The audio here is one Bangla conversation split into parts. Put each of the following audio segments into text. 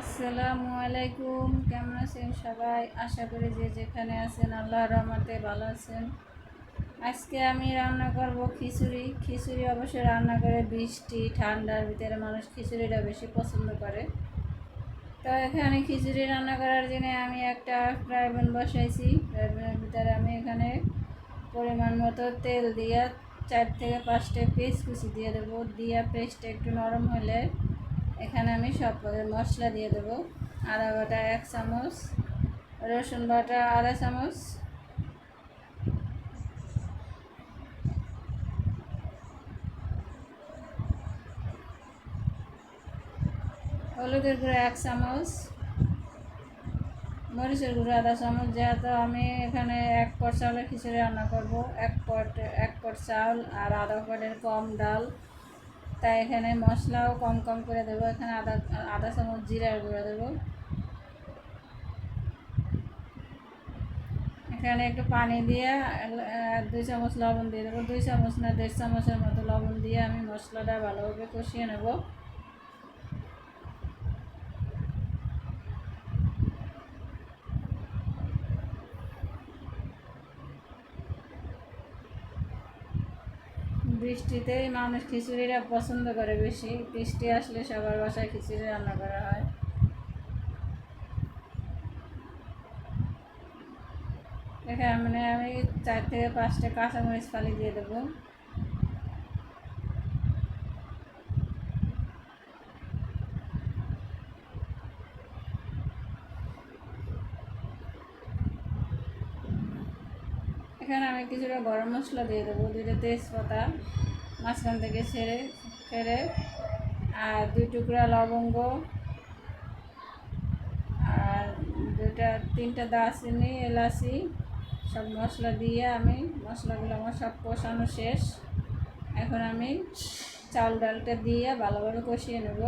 আসসালামু আলাইকুম। কেমন আছেন সবাই? আশা করি যে যেখানে আছেন আল্লাহ রহমতে ভালো আছেন। আজকে আমি রান্না করব খিচুড়ি। খিচুড়ি অবশ্যই রান্না করে বৃষ্টি, ঠান্ডার ভিতরে মানুষ খিচুড়িটা বেশি পছন্দ করে। তো এখানে খিচুড়ি রান্না করার জন্য আমি একটা ফ্রাই প্যান বসাইছি। ফ্রাই প্যানের ভিতরে আমি এখানে পরিমাণ মতো তেল দিয়ে চার থেকে পাঁচটা পেস্ট কুচি দিয়ে দেবো। দিয়ে পেস্টটা একটু নরম হলে এখানে আমি সব মশলা দিয়ে দেবো। আদা বাটা এক চামচ, রসুন বাটা আধা চামচ। হলুদের গুঁড়ো এক চামচ, মরিচের গুঁড়ো আধা চামচ, যেহেতু আমি এখানে এক পট চাউলের খিচুড়ি রান্না করব, এক পট এক পট চাউল আর আধা পটের কম ডাল। তাই এখানে মশলাও কম কম করে দেবো। এখানে আদা আদা চামচ জিরার গুঁড়ো দেবো। এখানে একটু পানি দিয়ে দুই চামচ লবণ দিয়ে দেবো। দুই চামচ না, দেড় চামচের মতো লবণ দিয়ে আমি মশলাটা ভালোভাবে কষিয়ে নেব। বৃষ্টিতেই মানুষ খিচুড়িটা পছন্দ করে বেশি। বৃষ্টি আসলে সবার বাসায় খিচুড়ি রান্না করা হয়। এখানে মানে আমি চার থেকে পাঁচটা কাঁচামরিচ ফালি দিয়ে দেবো। এখানে আমি কিছুটা গরম মশলা দিয়ে দেবো, দুইটা তেজপাতা মাঝখান থেকে ছেড়ে ছেড়ে, আর দুই টুকরা লবঙ্গ, আর দুটা তিনটা দারচিনি, এলাচি, সব মশলা দিয়ে আমি মশলাগুলো আমার সব কষানো শেষ। এখন আমি চাল ডালটা দিয়ে ভালোভাবে কষিয়ে নেব।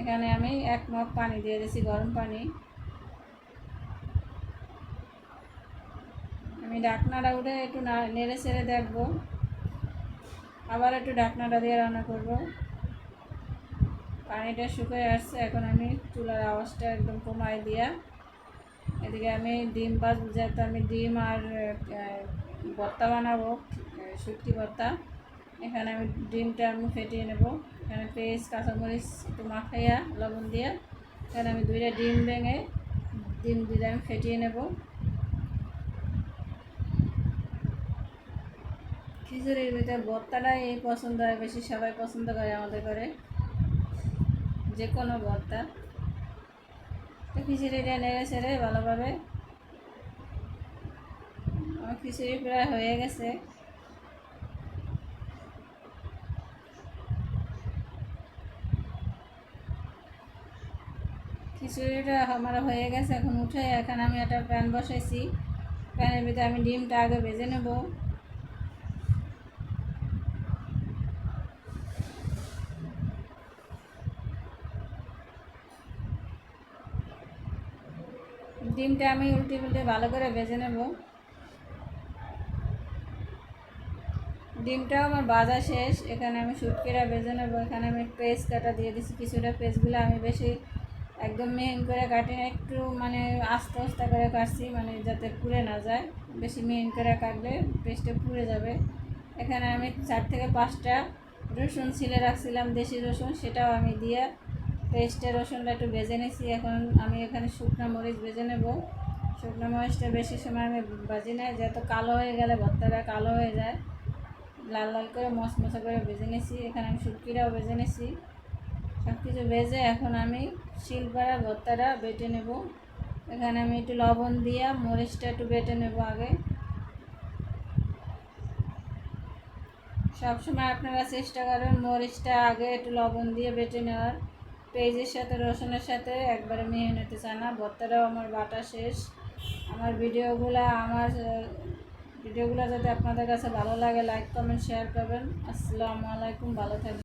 এখানে আমি এক মগ পানি দিয়ে দিয়েছি, গরম পানি। আমি ঢাকনাটা উঠে একটু নেড়ে ছেড়ে দেখব। আবার একটু ঢাকনাটা দিয়ে রান্না করব। পানিটা শুকিয়ে আসছে, এখন আমি চুলার আওয়াজটা একদম কমাই দিয়া। এদিকে আমি ডিম পাস যেহেতু আমি ডিম আর ভর্তা বানাবো শুক্তি ভর্তা, এখানে আমি ডিমটা আমি ফেটিয়ে নেব। এখানে পেঁয়াজ, কাঁচামরিচ, একটু মাখাইয়া, লবণ দিয়ে, এখানে আমি দুইটা ডিম ভেঙে ডিম দুইটা আমি ফেটিয়ে নেব। খিচুড়ির ভিতরে ভর্তাটাই পছন্দ হয়, বেশি সবাই পছন্দ করে আমাদের ঘরে। যে কোনো ভর্তা। তো খিচুড়িটা নেড়ে ছেড়ে ভালোভাবে আমার খিচুড়ি প্রায় হয়ে গেছে। খিচুড়িটা আমার হয়ে গেছে, এখন উঠে এখন আমি একটা প্যান বসাইছি। প্যানের ভিতরে আমি ডিমটা আগে ভেজে নেব। ডিমটা আমি উল্টে উল্টে ভালো করে ভেজে নেব। ডিমটাও আমার বাজা শেষ, এখানে আমি শুটকিরা ভেজে নেব। এখানে আমি পেস্ট কাটা দিয়ে দিচ্ছি কিছুটা পেস্টগুলো আমি বেশি একদম মেহিন করে কাটি একটু মানে আস্তে আস্তে করে কাটছি মানে যাতে পুড়ে না যায়। বেশি মেহিন করে কাটলে পেস্টে পুড়ে যাবে। এখানে আমি চার থেকে পাঁচটা রসুন ছিলে রাখছিলাম, দেশি রসুন, সেটাও আমি দিয়ে পেস্টে রসুনটা একটু ভেজে নিয়েছি। এখন আমি এখানে শুকনো মরিচ ভেজে নেব। শুকনো মরিচটা বেশি সময় আমি ভাজি নেয় যেহেতু কালো হয়ে গেলে ভর্তাটা কালো হয়ে যায়। লাল লাল করে মশমশা করে ভেজে নিয়েছি। এখানে আমি শুটকিটাও ভেজে নিয়েছি। সব কিছু ভেজে এখন আমি শিলপাড়া ভর্তাটা বেটে নেব। এখানে আমি একটু লবণ দিয়ে মরিচটা একটু বেটে নেব আগে। সবসময় আপনারা চেষ্টা করবেন মরিচটা আগে একটু লবণ দিয়ে বেটে নেওয়ার। পেঁয়াজের সাথে, রসুনের সাথে একবারে মিহিয়ে নিতে চায় না। ভর্তাটাও আমার বাটা শেষ। আমার ভিডিওগুলো আমার ভিডিওগুলো যাতে আপনাদের কাছে ভালো লাগে লাইক কমেন্ট শেয়ার করবেন। আসসালামু আলাইকুম, ভালো থাকবেন।